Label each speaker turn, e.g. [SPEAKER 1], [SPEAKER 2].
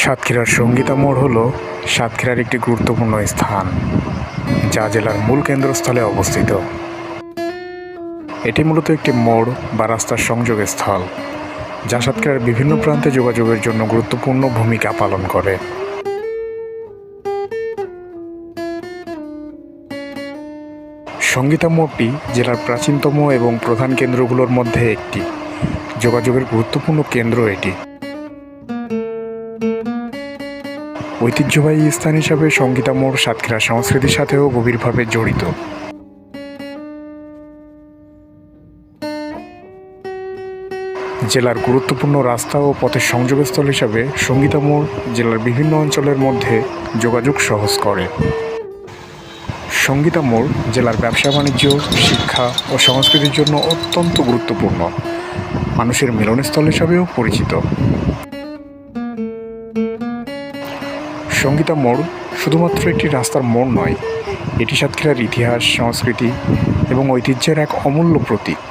[SPEAKER 1] সাতক্ষীরার সঙ্গীতা মোড় হল সাতক্ষীরার একটি গুরুত্বপূর্ণ স্থান, যা জেলার মূল কেন্দ্রস্থলে অবস্থিত। এটি মূলত একটি মোড় বা রাস্তার সংযোগ স্থল যা সাতক্ষীরার বিভিন্ন প্রান্তে যোগাযোগের জন্য গুরুত্বপূর্ণ ভূমিকা পালন করে। সঙ্গীতা মোড়টি জেলার প্রাচীনতম এবং প্রধান কেন্দ্রগুলোর মধ্যে একটি। যোগাযোগের গুরুত্বপূর্ণ কেন্দ্র এটি। ঐতিহ্যবাহী স্থান হিসাবে সঙ্গীতা মোড়, সাতক্ষীরা সংস্কৃতির সাথেও গভীরভাবে জড়িত। জেলার গুরুত্বপূর্ণ রাস্তা ও পথের সংযোগস্থল হিসাবে সঙ্গীতা মোড় জেলার বিভিন্ন অঞ্চলের মধ্যে যোগাযোগ সহজ করে। সঙ্গীতা মোড় জেলার ব্যবসা বাণিজ্য, শিক্ষা ও সংস্কৃতির জন্য অত্যন্ত গুরুত্বপূর্ণ। মানুষের মিলনস্থল হিসাবেও পরিচিত। সঙ্গীতা মোড় শুধুমাত্র একটি রাস্তার মোড় নয়, এটি সাতক্ষীরার ইতিহাস, সংস্কৃতি এবং ঐতিহ্যের এক অমূল্য প্রতীক।